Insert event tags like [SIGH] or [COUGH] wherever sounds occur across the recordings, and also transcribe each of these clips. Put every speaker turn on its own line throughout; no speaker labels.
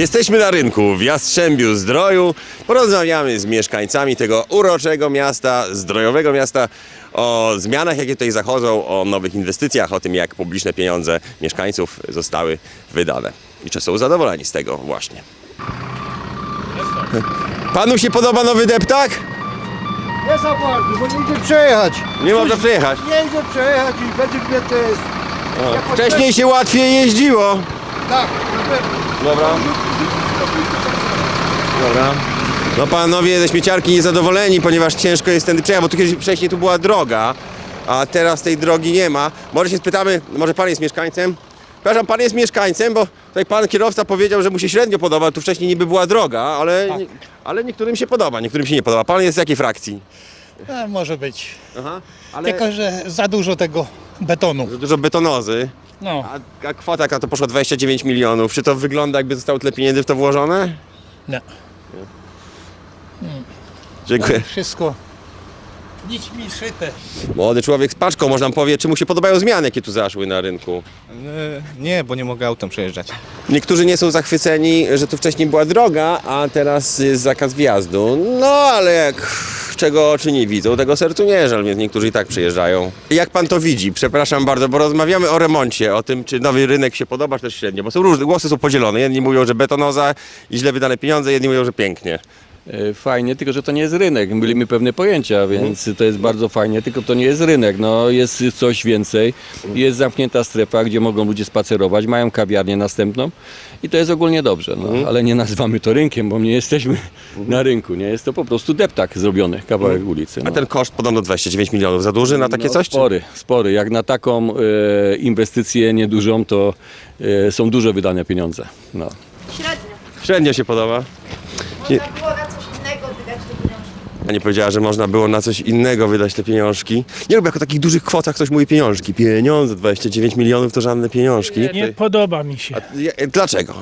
Jesteśmy na rynku w Jastrzębiu Zdroju. Porozmawiamy z mieszkańcami tego uroczego miasta, zdrojowego miasta o zmianach, jakie tutaj zachodzą, o nowych inwestycjach, o tym, jak publiczne pieniądze mieszkańców zostały wydane. I czy są zadowoleni z tego właśnie. Panu się podoba nowy deptak?
Nie za bardzo, bo nie idzie przejechać.
Nie można przejechać.
Nie idzie przejechać i według mnie to jest...
Wcześniej się łatwiej jeździło.
Tak, na pewno.
Dobra. Dobra. No panowie ze śmieciarki niezadowoleni, ponieważ ciężko jest tędy przejechać, bo tu kiedyś wcześniej tu była droga, a teraz tej drogi nie ma. Może się spytamy, może pan jest mieszkańcem? Przepraszam, pan jest mieszkańcem, bo tutaj pan kierowca powiedział, że mu się średnio podoba, tu wcześniej niby była droga, ale, nie, ale niektórym się podoba, niektórym się nie podoba. Pan jest z jakiej frakcji?
E, może być.
Aha. Ale
Tylko, że za dużo tego betonu.
dużo betonozy,
No,
a, a kwota jaka to poszła 29 milionów. Czy to wygląda jakby zostało tyle pieniędzy w to włożone?
nie.
Dziękuję.
Wszystko nićmi szyte.
Młody człowiek z paczką, można nam powie, czy mu się podobają zmiany, jakie tu zaszły na rynku.
E, Nie, bo nie mogę autem przejeżdżać.
Niektórzy nie są zachwyceni, że tu wcześniej była droga, a teraz jest zakaz wjazdu. No ale jak czego oczy nie widzą, tego sercu nie żal, więc niektórzy i tak przyjeżdżają. Jak pan to widzi? Przepraszam bardzo, bo rozmawiamy o remoncie, o tym, czy nowy rynek się podoba, czy też średnio, bo są różne, głosy są podzielone. Jedni mówią, że betonoza i źle wydane pieniądze, jedni mówią, że pięknie.
E, Fajnie, tylko że to nie jest rynek. Mieliśmy pewne pojęcia, więc to jest bardzo fajnie, tylko to nie jest rynek. No, jest coś więcej. Jest zamknięta strefa, gdzie mogą ludzie spacerować, mają kawiarnię następną i to jest ogólnie dobrze. No, Ale nie nazywamy to rynkiem, bo nie jesteśmy na rynku. Nie jest to po prostu deptak zrobiony, kawałek ulicy.
A
No.
ten koszt podobno 29 milionów za duży na takie
No,
coś? czy-
Spory, spory. Jak na taką e, inwestycję niedużą, to e, są duże wydane pieniądze. No.
Średnio.
Średnio się podoba.
Można było na coś innego wydać te pieniążki.
Pani powiedziała, że można było na coś innego wydać te pieniążki. Nie lubię, jak o takich dużych kwotach ktoś mówi pieniążki. Pieniądze, 29 milionów to żadne pieniążki.
Nie podoba mi się,
ja- Dlaczego?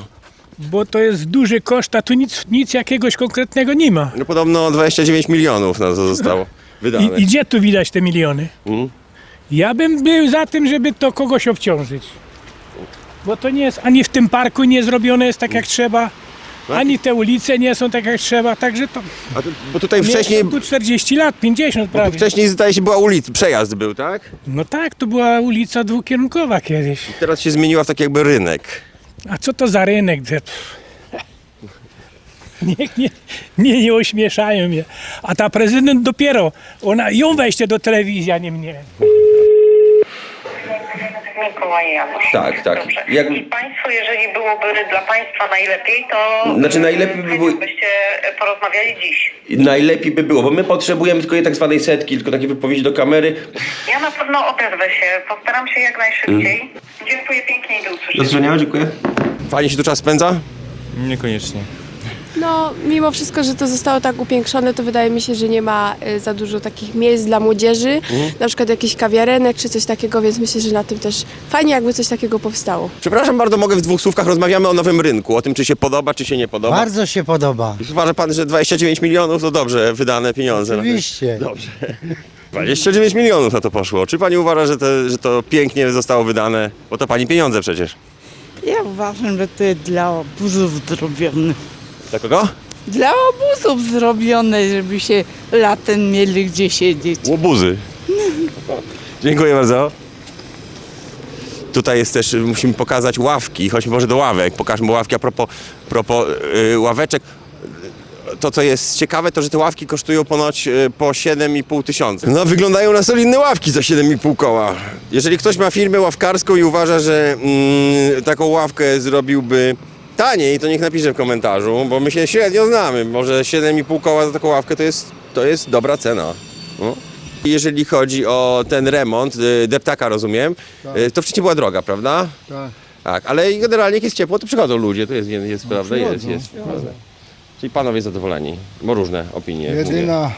bo to jest duży koszt, a tu nic, nic jakiegoś konkretnego nie ma.
No podobno 29 milionów na to zostało wydane.
I, I gdzie tu widać te miliony?
Mhm.
Ja bym był za tym, żeby to kogoś obciążyć. Bo to nie jest, ani w tym parku nie zrobione jest tak jak trzeba, ani te ulice nie są tak jak trzeba, także to
A tu, bo tutaj wcześniej,
tu 40 lat, 50
tu
prawie.
wcześniej zdaje się była ulica, przejazd był, tak?
No tak, to była ulica dwukierunkowa kiedyś.
Teraz się zmieniła w taki jakby rynek.
A co to za rynek? Pff. Niech nie, nie, nie ośmieszają mnie. A ta prezydent dopiero, ona ją weźcie do telewizji, a nie mnie.
Mikołaj Janusz.
Tak, tak.
Dobrze.
Jak-
I Państwo, jeżeli byłoby dla Państwa najlepiej, to
Znaczy, najlepiej by było-
byście porozmawiali dziś.
Najlepiej by było, bo my potrzebujemy tylko tak zwanej setki, tylko takiej wypowiedzi do kamery.
Ja na pewno odezwę się. Postaram się jak najszybciej.
Mm.
Dziękuję pięknie i do usłyszenia.
dziękuję. Fajnie się tu czas spędza?
Niekoniecznie.
No, mimo wszystko, że to zostało tak upiększone, to wydaje mi się, że nie ma y, za dużo takich miejsc dla młodzieży, na przykład jakichś kawiarenek czy coś takiego, więc myślę, że na tym też fajnie jakby coś takiego powstało.
Przepraszam bardzo, mogę w dwóch słówkach rozmawiamy o nowym rynku, o tym, czy się podoba, czy się nie podoba.
Bardzo się podoba.
Uważa pan, że 29 milionów to dobrze wydane pieniądze. na to?
Oczywiście. [LAUGHS]
Dobrze. 29 milionów na to poszło. Czy pani uważa, że to, że to pięknie zostało wydane? Bo to pani pieniądze przecież.
Ja uważam, że to jest dla obozów zrobione.
Dla kogo?
Dla obozów zrobione, żeby się latem mieli gdzie siedzieć.
Łobuzy. Dziękuję bardzo. Tutaj jest też, musimy pokazać ławki. Chodźmy może do ławek. Pokażmy ławki a propos, propos yy, ławeczek. To, co jest ciekawe, to że te ławki kosztują ponoć y, po 7,5 tysiąca. No, wyglądają na solidne ławki za 7,5 koła. Jeżeli ktoś ma firmę ławkarską i uważa, że mm, taką ławkę zrobiłby taniej, to niech napisze w komentarzu, bo my się średnio znamy. Może 7,5 koła za taką ławkę to jest, to jest dobra cena. No. Jeżeli chodzi o ten remont, y, deptaka rozumiem, y, to wcześniej była droga, prawda?
Tak.
Tak, ale generalnie jak jest ciepło, to przychodzą ludzie, to jest, jest prawda, jest,
przychodzą.
jest. Czyli panowie zadowoleni, bo różne opinie. mówię.
Jedyna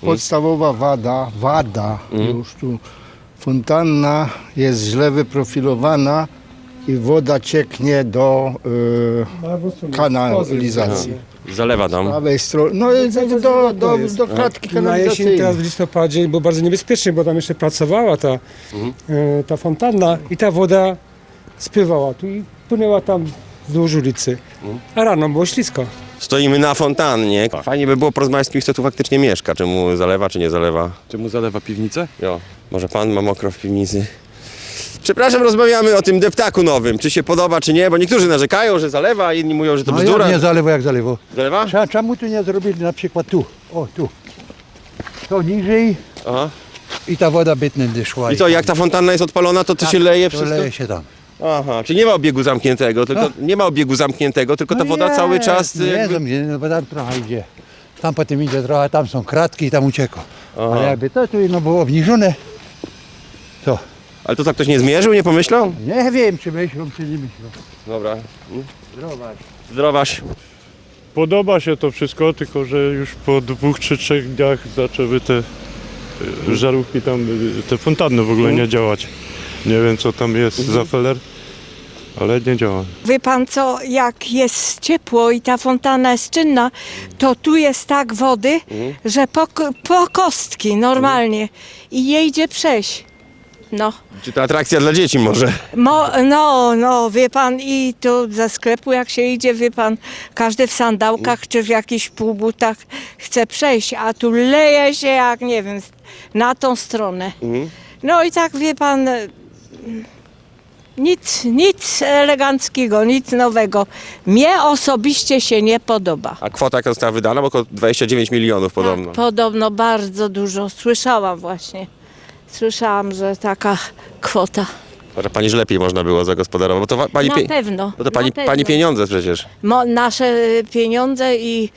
podstawowa wada, wada już tu, fontanna jest źle wyprofilowana i woda cieknie do y, kanalizacji.
Zalewa
Z
tam.
prawej strony, no i do, do, do, do klatki
Na jesień
kanalizacyjnej.
teraz w listopadzie było bardzo niebezpiecznie, bo tam jeszcze pracowała ta, e, ta fontanna i ta woda spływała tu i płynęła tam wzdłuż ulicy. A rano było ślisko.
Stoimy na fontannie. Fajnie by było porozmawiać z kimś, kto tu faktycznie mieszka. Czy mu zalewa, czy nie zalewa.
Czy mu zalewa piwnicę?
Jo, może pan ma mokro w piwnicy. Przepraszam, rozmawiamy o tym deptaku nowym. Czy się podoba, czy nie? Bo niektórzy narzekają, że zalewa, inni mówią, że to
No
bzdura.
jak nie zalewo, jak zalewo.
Zalewa?
Cze- Czemu tu nie zrobili na przykład tu? O, tu. To niżej
Aha.
i ta woda by tędy szła.
I co, jak ta fontanna jest odpalona, to to się leje
to
wszystko?
leje się tam.
Aha, czyli nie ma obiegu zamkniętego, tylko nie ma obiegu zamkniętego, tylko ta
No
woda
jest,
cały czas.
Nie,
jakby-
jakby... no bo tam trochę idzie. Tam potem idzie trochę, tam są kratki i tam ucieka. Ale jakby to tu no było obniżone, to
Ale to tak ktoś nie zmierzył, nie pomyślał?
nie wiem, czy myślą, czy nie myślą.
Dobra.
Zdrowaś.
Zdrowaś.
Podoba się to wszystko, tylko że już po dwóch czy trzech dniach zaczęły te y, żarówki tam, y, te fontanny w ogóle nie działać. Nie wiem co tam jest za feller, ale nie działa.
Wie pan co, jak jest ciepło i ta fontanna jest czynna, to tu jest tak wody, że po, po kostki normalnie i nie idzie przejść. No.
Czy to atrakcja dla dzieci może?
Mo, no, no, wie pan, i tu ze sklepu jak się idzie, wie pan, każdy w sandałkach czy w jakichś półbutach chce przejść, a tu leje się jak, nie wiem, na tą stronę. No i tak, wie pan, nic, nic eleganckiego, nic nowego. Mnie osobiście się nie podoba.
A kwota jaka została wydana? Bo około 29 milionów podobno.
Tak, podobno bardzo dużo. Słyszałam właśnie. Słyszałam, że taka kwota.
Może pani, że lepiej można było zagospodarować, bo to wa- pani,
Na
pie...
pewno.
bo to pani,
na pewno.
pani pieniądze przecież.
Mo, nasze y, pieniądze i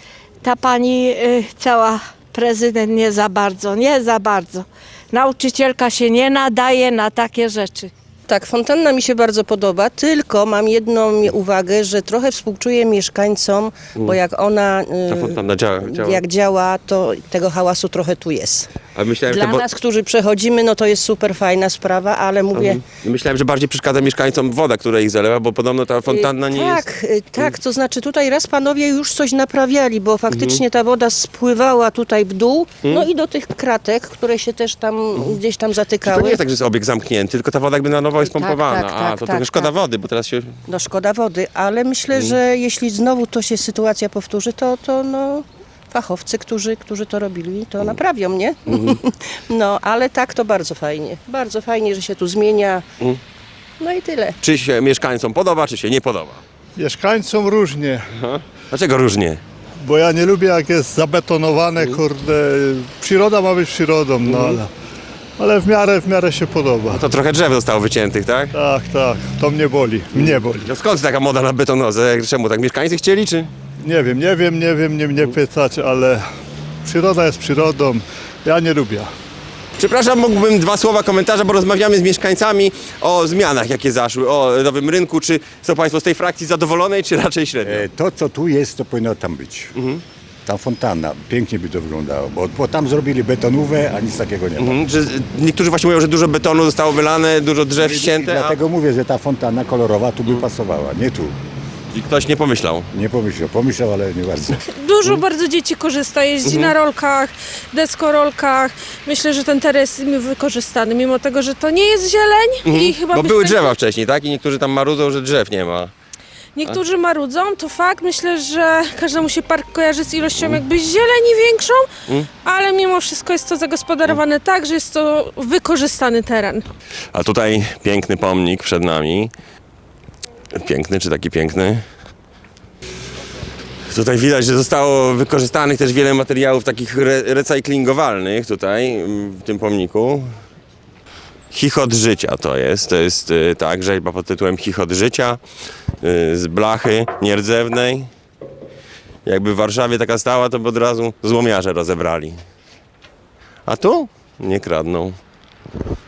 ta pani y, cała prezydent nie za bardzo, nie za bardzo. Nauczycielka się nie nadaje na takie rzeczy.
Tak, fontanna mi się bardzo podoba, tylko mam jedną uwagę, że trochę współczuję mieszkańcom, bo jak ona y,
Ta fontanna działa. działa.
jak działa, to tego hałasu trochę tu jest.
Ale myślałem,
Dla
że to, bo...
nas, którzy przechodzimy, no to jest super fajna sprawa, ale mówię...
myślałem, że bardziej przeszkadza mieszkańcom woda, która ich zalewa, bo podobno ta fontanna nie
tak,
jest...
y, tak, to znaczy tutaj raz panowie już coś naprawiali, bo faktycznie ta woda spływała tutaj w dół, no i do tych kratek, które się też tam gdzieś tam
To
zatykały.
nie jest tak, że jest obieg zamknięty, tylko ta woda jakby na nowo jest
Tak,
pompowana.
tak,
A,
tak,
to
tak,
trochę szkoda
tak.
wody, bo teraz się...
No szkoda wody, ale myślę, że jeśli znowu to się sytuacja powtórzy, to, to no, fachowcy, którzy, którzy to robili, to naprawią, nie? [LAUGHS] no, ale tak to bardzo fajnie. Bardzo fajnie, że się tu zmienia. No i tyle.
Czy się mieszkańcom podoba, czy się nie podoba?
Mieszkańcom różnie,
Dlaczego różnie?
bo ja nie lubię jak jest zabetonowane, kurde, przyroda ma być przyrodą, no ale, ale w miarę, w miarę się podoba.
To trochę drzew zostało wyciętych, tak?
Tak, tak, to mnie boli, mnie boli.
No skąd taka moda na betonozę? Czemu tak mieszkańcy chcieli, czy?
Nie wiem, nie wiem, nie wiem, nie mnie pytać, ale przyroda jest przyrodą, ja nie lubię.
Przepraszam, mógłbym dwa słowa komentarza, bo rozmawiamy z mieszkańcami o zmianach, jakie zaszły, o nowym rynku. Czy są Państwo z tej frakcji zadowolonej, czy raczej średnio?
E, To, co tu jest, to powinno tam być. Ta fontanna, pięknie by to wyglądało, bo, bo tam zrobili betonówę, a nic takiego nie ma.
Mhm, niektórzy właśnie mówią, że dużo betonu zostało wylane, dużo drzew
I
ścięte, a
dlatego mówię, że ta fontanna kolorowa tu by pasowała, nie tu.
I ktoś nie pomyślał.
Nie pomyślał, pomyślał, ale nie bardzo.
Dużo bardzo dzieci korzysta, jeździ na rolkach, deskorolkach. Myślę, że ten teren jest wykorzystany, mimo tego, że to nie jest zieleń i chyba
Bo były drzewa wcześniej, tak? I niektórzy tam marudzą, że drzew nie ma.
Niektórzy marudzą, to fakt. Myślę, że każdemu się park kojarzy z ilością jakby zieleni większą, ale mimo wszystko jest to zagospodarowane tak, że jest to wykorzystany teren.
A tutaj piękny pomnik przed nami. Piękny, czy taki piękny? Tutaj widać, że zostało wykorzystanych też wiele materiałów takich re recyklingowalnych tutaj w tym pomniku. Chichot życia to jest. To jest y, tak, rzeźba pod tytułem Chichot życia y, z blachy nierdzewnej. Jakby w Warszawie taka stała, to by od razu złomiarze rozebrali. A tu nie kradną.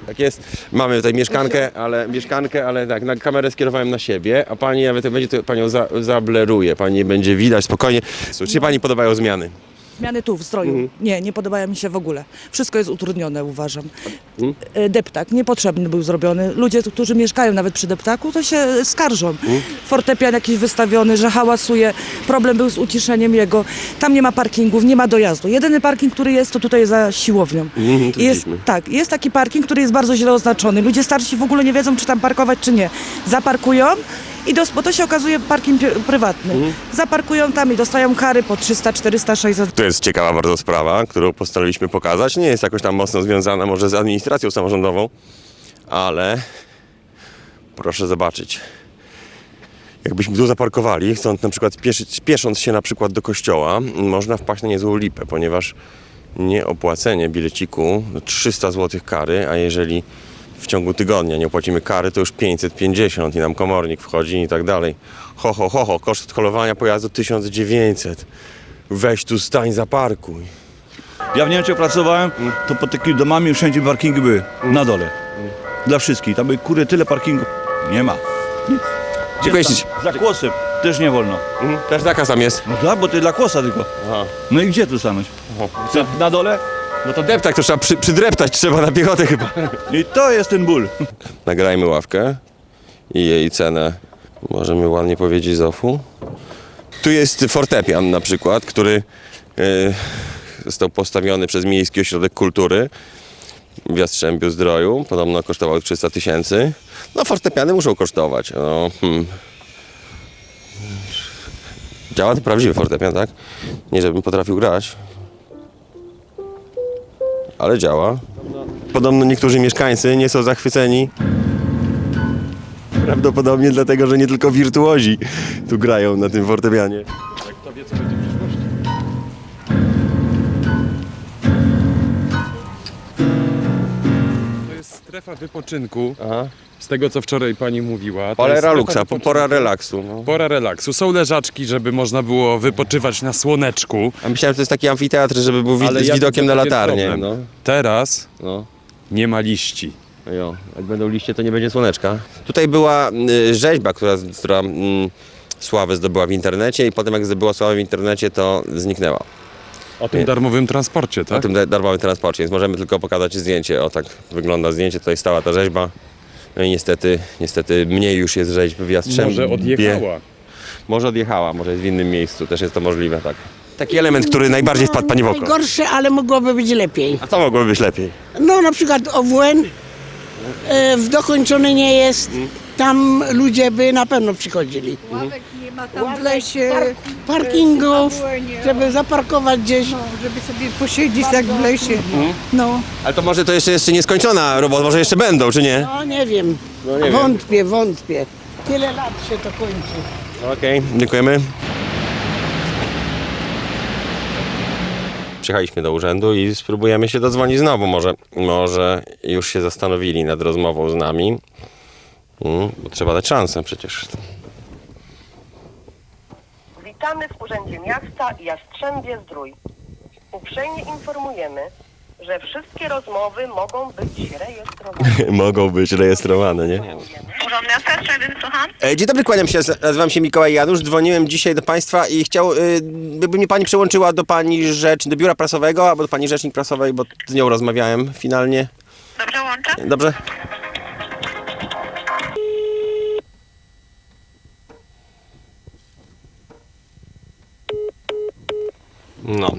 Tak jest. Mamy tutaj mieszkankę, ale mieszkankę, ale tak, na kamerę skierowałem na siebie, a pani nawet będzie to panią za, zableruje, pani będzie widać spokojnie. Czy się pani podobają zmiany?
Zmiany tu w stroju. Nie, nie podobają mi się w ogóle. Wszystko jest utrudnione, uważam. E, Deptak niepotrzebny był zrobiony. Ludzie, którzy mieszkają nawet przy deptaku, to się skarżą. Fortepian jakiś wystawiony, że hałasuje. Problem był z uciszeniem jego. Tam nie ma parkingów, nie ma dojazdu. Jedyny parking, który jest, to tutaj za siłownią.
Mhm,
I jest,
widzieliśmy.
tak, jest taki parking, który jest bardzo źle oznaczony. Ludzie starsi w ogóle nie wiedzą, czy tam parkować, czy nie. Zaparkują I dos, bo to się okazuje parking pri- prywatny. Zaparkują tam i dostają kary po 300, 400, 600
To jest ciekawa bardzo sprawa, którą postanowiliśmy pokazać. Nie jest jakoś tam mocno związana może z administracją samorządową, ale proszę zobaczyć. Jakbyśmy tu zaparkowali, stąd na przykład pieszyć, piesząc się na przykład do kościoła, można wpaść na niezłą lipę, ponieważ nieopłacenie bileciku 300 zł kary, a jeżeli w ciągu tygodnia nie opłacimy kary, to już 550 i nam komornik wchodzi i tak dalej. Ho, ho, ho, ho, koszt odholowania pojazdu 1900. Weź tu stań, zaparkuj.
Ja w Niemczech pracowałem, to pod takimi domami wszędzie parkingi były, na dole. Dla wszystkich. Tam by kurde tyle parkingów. Nie ma.
Dziękuję
Jest tam Za kłosem też nie wolno.
Mhm. Też zakaz tam jest.
No tak, bo to jest dla kłosa tylko.
Aha.
No i gdzie tu stanąć? Na, na dole?
No to deptak to trzeba przy, przydreptać, trzeba na piechotę chyba.
I to jest ten ból.
Nagrajmy ławkę i jej cenę. Możemy ładnie powiedzieć z OFU. Tu jest fortepian na przykład, który e, został postawiony przez Miejski Ośrodek Kultury w Jastrzębiu Zdroju. Podobno kosztował 300 tysięcy. No fortepiany muszą kosztować. No, hmm. Działa to prawdziwy fortepian, tak? Nie żebym potrafił grać. Ale działa. Podobno niektórzy mieszkańcy nie są zachwyceni. Prawdopodobnie dlatego, że nie tylko wirtuozi tu grają na tym fortepianie.
To jest strefa wypoczynku,
Aha.
z tego co wczoraj pani mówiła.
Pora
wypoczynku.
pora relaksu. No.
Pora relaksu. Są leżaczki, żeby można było wypoczywać na słoneczku.
A myślałem, że to jest taki amfiteatr, żeby był
Ale
z
ja
widokiem na latarnię. No.
Teraz
No.
nie ma liści.
Jo, jak będą liście, to nie będzie słoneczka. Tutaj była y, rzeźba, która, która mm, sławę zdobyła w internecie i potem jak zdobyła sławę w internecie, to zniknęła.
O tym darmowym transporcie, tak?
tym da- darmowym transporcie, więc możemy tylko pokazać zdjęcie. O tak wygląda zdjęcie, tutaj stała ta rzeźba. No i niestety, niestety mniej już jest rzeźb w Jastrzębiu.
Może odjechała.
Może odjechała, może jest w innym miejscu, też jest to możliwe, tak. Taki element, który najbardziej wpadł Pani w oko.
Najgorsze, ale mogłoby być lepiej.
A co mogłoby być lepiej?
No na przykład OWN e, w dokończony nie jest. Tam ludzie by na pewno przychodzili.
Ławek nie ma
Tam w lesie, parkingów, żeby zaparkować gdzieś.
żeby sobie posiedzieć tak w lesie. No.
Ale to może to jeszcze, jeszcze nieskończona robota, może jeszcze będą, czy nie?
No nie wiem.
No nie wiem.
wątpię, wątpię. Tyle lat się to kończy.
Okej, dziękujemy. Przyjechaliśmy do urzędu i spróbujemy się dodzwonić znowu. Może, może już się zastanowili nad rozmową z nami. Mm, bo trzeba dać szansę przecież.
Witamy w Urzędzie Miasta Jastrzębie Zdrój. Uprzejmie informujemy, że wszystkie rozmowy mogą być rejestrowane. [LAUGHS]
Mogą być rejestrowane, nie?
Urząd Miasta Jastrzębie, słucham?
E, Dzień dobry, kłaniam się. Nazywam się Mikołaj Janusz. Dzwoniłem dzisiaj do Państwa i chciał, y, by mnie Pani przełączyła do Pani rzecz, do biura prasowego albo do Pani rzecznik prasowej, bo z nią rozmawiałem finalnie.
Dobrze łączę?
Dobrze? No.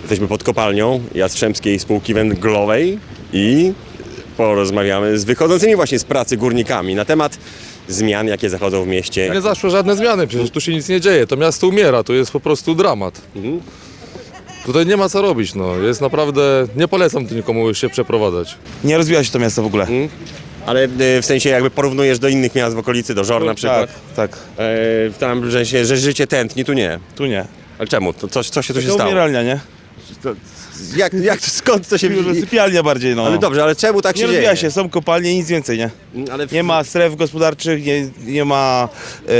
Jesteśmy pod kopalnią Jastrzębskiej Spółki Węglowej i porozmawiamy z wychodzącymi właśnie z pracy górnikami na temat zmian, jakie zachodzą w mieście.
Nie zaszły żadne zmiany, przecież tu się nic nie dzieje. To miasto umiera, to jest po prostu dramat. Tutaj nie ma co robić, no. Jest naprawdę. Nie polecam tu nikomu się przeprowadzać.
Nie rozwija się to miasto w ogóle.
Ale y, w sensie jakby porównujesz do innych miast w okolicy, do Żor na przykład.
Tak, tak.
E, tam, że, się, że życie tętni, tu nie.
Tu nie.
Ale czemu? To coś, co się tu się stało?
umieralnia, nie?
Jak, jak, skąd to się...
Może sypialnia bardziej, no.
Ale dobrze, ale czemu tak
nie
się
rozwija
dzieje?
się, są kopalnie i nic więcej, nie?
Ale w...
Nie ma stref gospodarczych, nie, nie ma... E,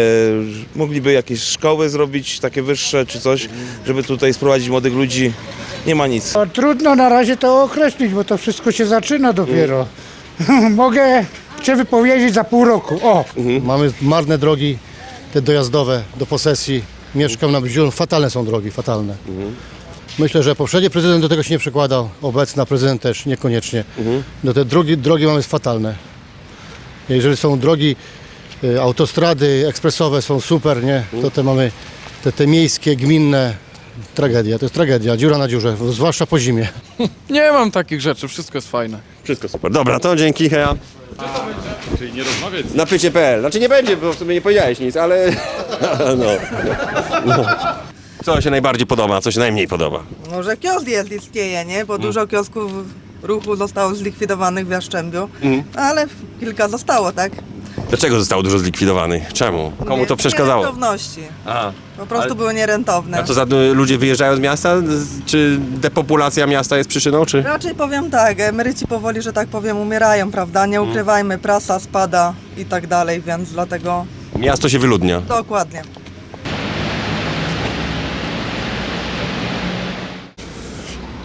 mogliby jakieś szkoły zrobić, takie wyższe czy coś, żeby tutaj sprowadzić młodych ludzi. Nie ma nic.
No, trudno na razie to określić, bo to wszystko się zaczyna dopiero. [LAUGHS] Mogę się wypowiedzieć za pół roku. O!
Mamy marne drogi, te dojazdowe do posesji. Mieszkam na Bziu, fatalne są drogi, fatalne. Myślę, że poprzedni prezydent do tego się nie przykładał, obecna prezydent też niekoniecznie. Do te drogi, drogi mamy fatalne. Jeżeli są drogi, y, autostrady ekspresowe są super, nie? To te mamy, te, te miejskie, gminne, tragedia, to jest tragedia, dziura na dziurze, zwłaszcza po zimie. [LAUGHS]
Nie mam takich rzeczy, wszystko jest fajne.
Wszystko super. Dobra, to dzięki, heja.
Czyli nie rozmawiać
Na pycie.pl. Znaczy nie będzie, bo w sumie nie powiedziałeś nic, ale... No. [LAUGHS] no. Co się najbardziej podoba, co się najmniej podoba?
Może kiosk jest, istnieje, nie? Bo dużo kiosków ruchu zostało zlikwidowanych w Jaszczębiu,
Mhm.
ale kilka zostało, tak?
Dlaczego zostało dużo zlikwidowanych? Czemu? Komu
Nie-
to przeszkadzało?
Nierentowności.
Aha.
Po prostu
Ale-
były nierentowne.
A to za ludzie wyjeżdżają z miasta? Z- Czy depopulacja miasta jest przyczyną, czy...
Raczej powiem tak, emeryci powoli, że tak powiem, umierają, prawda? Nie
Mhm.
ukrywajmy, prasa spada i tak dalej, więc dlatego
Miasto się wyludnia.
dokładnie.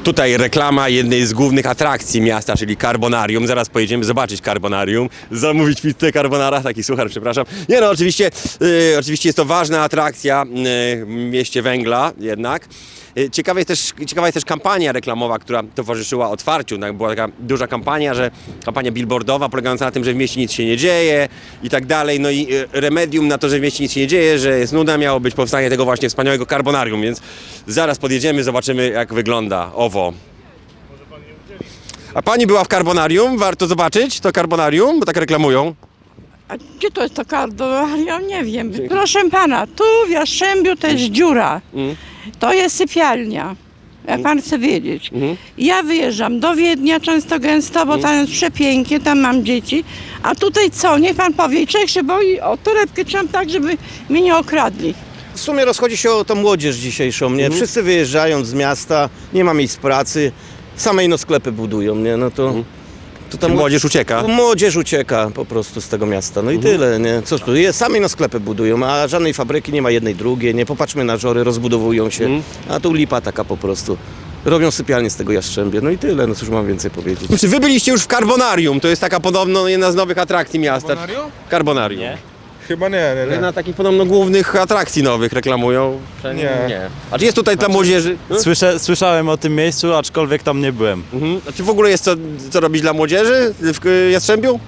Tutaj reklama jednej z głównych atrakcji miasta, czyli Carbonarium. Zaraz pojedziemy zobaczyć Carbonarium, zamówić pizzę carbonara, taki suchar, przepraszam. Nie no, oczywiście, y, oczywiście jest to ważna atrakcja y, w mieście węgla jednak. Y, Ciekawa jest, też, ciekawa jest też kampania reklamowa, która towarzyszyła otwarciu. Tak, Była taka duża kampania, że kampania billboardowa polegająca na tym, że w mieście nic się nie dzieje i tak dalej. No i y, remedium na to, że w mieście nic się nie dzieje, że jest nuda, miało być powstanie tego właśnie wspaniałego carbonarium, więc zaraz podjedziemy, zobaczymy jak wygląda owo. A pani była w carbonarium? Warto zobaczyć to carbonarium, bo tak reklamują.
A gdzie to jest to kardonarium? Nie wiem. Proszę pana, tu w Jastrzębiu to jest dziura. To jest sypialnia. Jak pan chce wiedzieć. Ja wyjeżdżam do Wiednia często gęsto, bo tam jest przepięknie, tam mam dzieci. A tutaj co? Niech pan powie. Człowiek się boi o torebkę trzymam tak, żeby mnie nie okradli.
W sumie rozchodzi się o tą młodzież dzisiejszą, nie? Wszyscy wyjeżdżają z miasta, nie ma miejsc pracy, same ino sklepy budują, nie? No to... to
Czyli młodzież ucieka?
Młodzież ucieka po prostu z tego miasta, no i tyle, nie? Co tu jest? Same ino sklepy budują, a żadnej fabryki nie ma jednej, drugiej, nie? Popatrzmy na żory, rozbudowują się, a tu lipa taka po prostu. Robią sypialnie z tego Jastrzębie, no i tyle, no cóż mam więcej powiedzieć.
Czy wy byliście już w Carbonarium? To jest taka podobno jedna z nowych atrakcji miasta. Carbonarium? Carbonarium. Nie.
Chyba nie, nie,
Jedna z takich podobno głównych atrakcji nowych reklamują. że
Nie.
nie. A czy jest tutaj dla młodzieży?
Słyszę, słyszałem o tym miejscu, aczkolwiek tam nie byłem.
Mhm. A czy w ogóle jest co, co robić dla młodzieży w y, Jastrzębiu?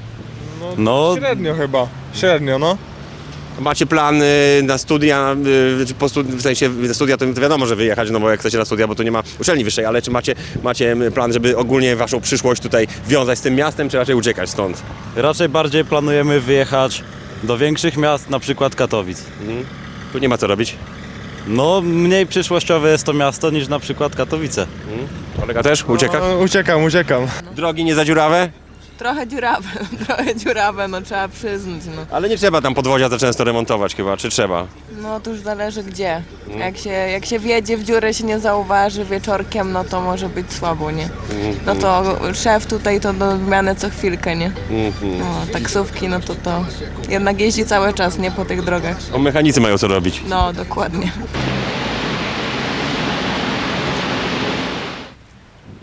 No,
Średnio chyba, średnio, no.
Macie plan y, na studia, y, czy po studi- w sensie na studia to wiadomo, że wyjechać, no bo jak chcecie na studia, bo tu nie ma uczelni wyższej, ale czy macie, macie plan, żeby ogólnie waszą przyszłość tutaj wiązać z tym miastem, czy raczej uciekać stąd?
raczej bardziej planujemy wyjechać do większych miast, na przykład Katowic.
Tu nie ma co robić?
No, mniej przyszłościowe jest to miasto niż na przykład Katowice.
Kolega też ucieka?
No, uciekam, uciekam.
Drogi nie zadziurawe?
Trochę dziurawe, [LAUGHS] trochę dziurawe, no trzeba przyznać, no.
Ale nie trzeba tam podwozia za często remontować chyba, czy trzeba?
No to już zależy gdzie. Jak się, jak się wjedzie w dziurę, się nie zauważy wieczorkiem, no to może być słabo, nie? No to szef tutaj to do zmiany co chwilkę, nie? No, taksówki, no to to jednak jeździ cały czas, nie po tych drogach.
O mechanicy mają co robić.
No, dokładnie.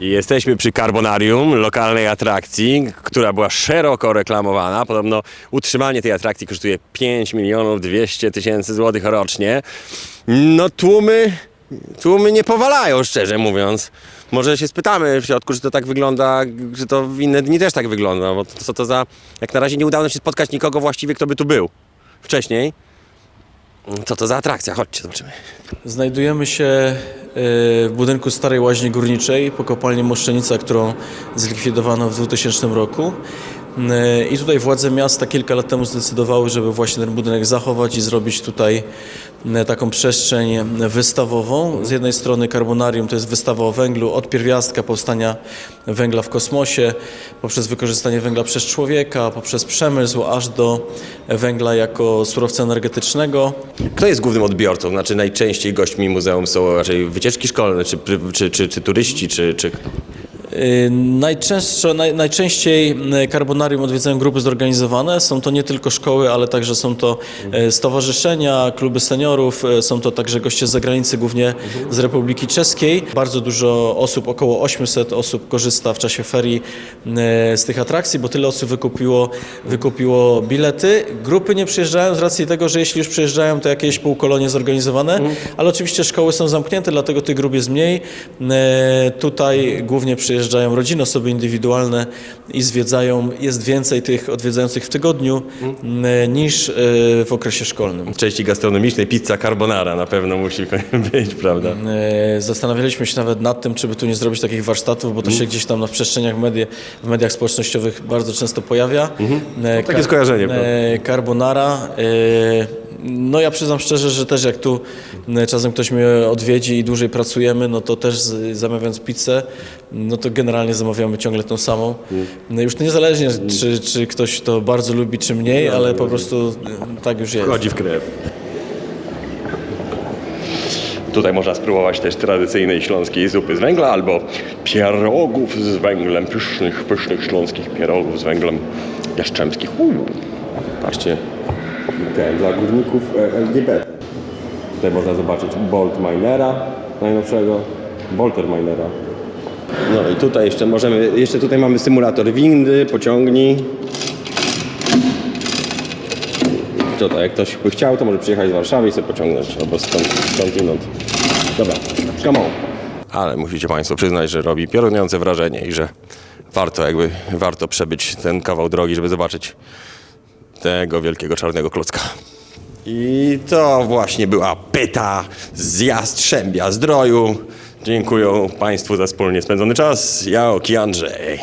Jesteśmy przy Carbonarium, lokalnej atrakcji, która była szeroko reklamowana. Podobno utrzymanie tej atrakcji kosztuje 5 milionów 200 tysięcy złotych rocznie. No tłumy, tłumy nie powalają, szczerze mówiąc. Może się spytamy w środku, czy to tak wygląda, czy to w inne dni też tak wygląda, bo co to za... Jak na razie nie udało nam się spotkać nikogo właściwie, kto by tu był wcześniej. Co to za atrakcja? Chodźcie, zobaczymy.
Znajdujemy się e, w budynku Starej Łaźni Górniczej po kopalni Moszczenica, którą zlikwidowano w 2000 roku. E, I tutaj władze miasta kilka lat temu zdecydowały, żeby właśnie ten budynek zachować i zrobić tutaj e, taką przestrzeń wystawową. Z jednej strony Carbonarium to jest wystawa o węglu, od pierwiastka powstania węgla w kosmosie, poprzez wykorzystanie węgla przez człowieka, poprzez przemysł, aż do węgla jako surowca energetycznego.
Kto jest głównym odbiorcą? Znaczy najczęściej gośćmi muzeum są raczej wycieczki szkolne, czy, czy, czy, czy turyści, czy, czy
Najczęstsze, naj, najczęściej y, Carbonarium odwiedzają grupy zorganizowane. Są to nie tylko szkoły, ale także są to y, stowarzyszenia, kluby seniorów, y, są to także goście z zagranicy, głównie z Republiki Czeskiej. Bardzo dużo osób, około 800 osób korzysta w czasie ferii y, z tych atrakcji, bo tyle osób wykupiło, wykupiło bilety. Grupy nie przyjeżdżają z racji tego, że jeśli już przyjeżdżają, to jakieś półkolonie zorganizowane, ale oczywiście szkoły są zamknięte, dlatego tych grup jest mniej. Y, Tutaj głównie przyjeżdżają przyjeżdżają rodziny, osoby indywidualne i zwiedzają. Jest więcej tych odwiedzających w tygodniu m, niż e, w okresie szkolnym.
Części gastronomicznej pizza carbonara na pewno musi [LAUGHS] być, prawda?
E, Zastanawialiśmy się nawet nad tym, czy by tu nie zrobić takich warsztatów, bo to się gdzieś tam na przestrzeniach medie, w mediach społecznościowych bardzo często pojawia. E,
takie skojarzenie,
E, carbonara. E, no ja przyznam szczerze, że też jak tu e, czasem ktoś mnie odwiedzi i dłużej pracujemy, no to też zamawiając pizzę, no to generalnie zamawiamy ciągle tą samą. No już to niezależnie, czy, czy ktoś to bardzo lubi, czy mniej, ale po prostu e, tak już jest.
Wchodzi w krew. Tutaj można spróbować też tradycyjnej śląskiej zupy z węgla albo pierogów z węglem, pysznych, pysznych śląskich pierogów z węglem jaszczębskich. Uuu. Patrzcie, ten dla górników e, LGBT. Tutaj można zobaczyć Bolt Minera najnowszego, Bolter Minera. No i tutaj jeszcze możemy, jeszcze tutaj mamy symulator windy, pociągni. To tak, jak ktoś by chciał, to może przyjechać z Warszawy i sobie pociągnąć, albo skąd, skądinąd. Dobra, come on. Ale musicie Państwo przyznać, że robi piorunujące wrażenie i że warto jakby, warto przebyć ten kawał drogi, żeby zobaczyć tego wielkiego czarnego klocka. I to właśnie była pyta z Jastrzębia Zdroju. Dziękuję Państwu za wspólnie spędzony czas. Ja Oki Andrzej.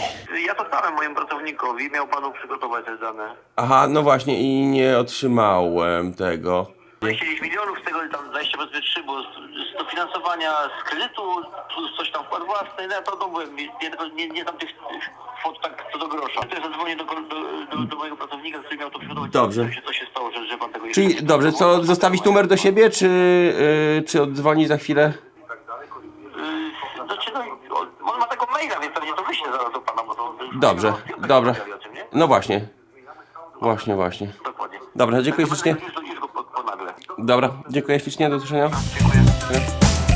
Ja to dałem mojemu pracownikowi, miał panu przygotować te dane.
Aha, no właśnie i nie otrzymałem tego.
29 milionów, z tego tam 20 powiedzmy 3 było z, z dofinansowania z kredytu, plus coś tam wkład własny, no ja to, byłem, nie, nie, nie, nie tam tych kwot tak co do grosza. To ja zadzwonię do, do, do, do mojego pracownika, który miał to przygotować.
Dobrze.
Co się, co się stało, że, że pan tego jeszcze
Czyli
nie
dobrze, co zostawić numer do siebie, czy, yy, czy oddzwonić za chwilę?
Yy, Znaczy, no, on, ma tego maila, więc pewnie to wyślę zaraz do pana, bo to...
Dobrze, dobrze. No właśnie. Właśnie, właśnie. Dobra, dziękuję ślicznie. Dobra, dziękuję ślicznie, do usłyszenia.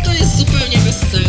To jest zupełnie bez sensu.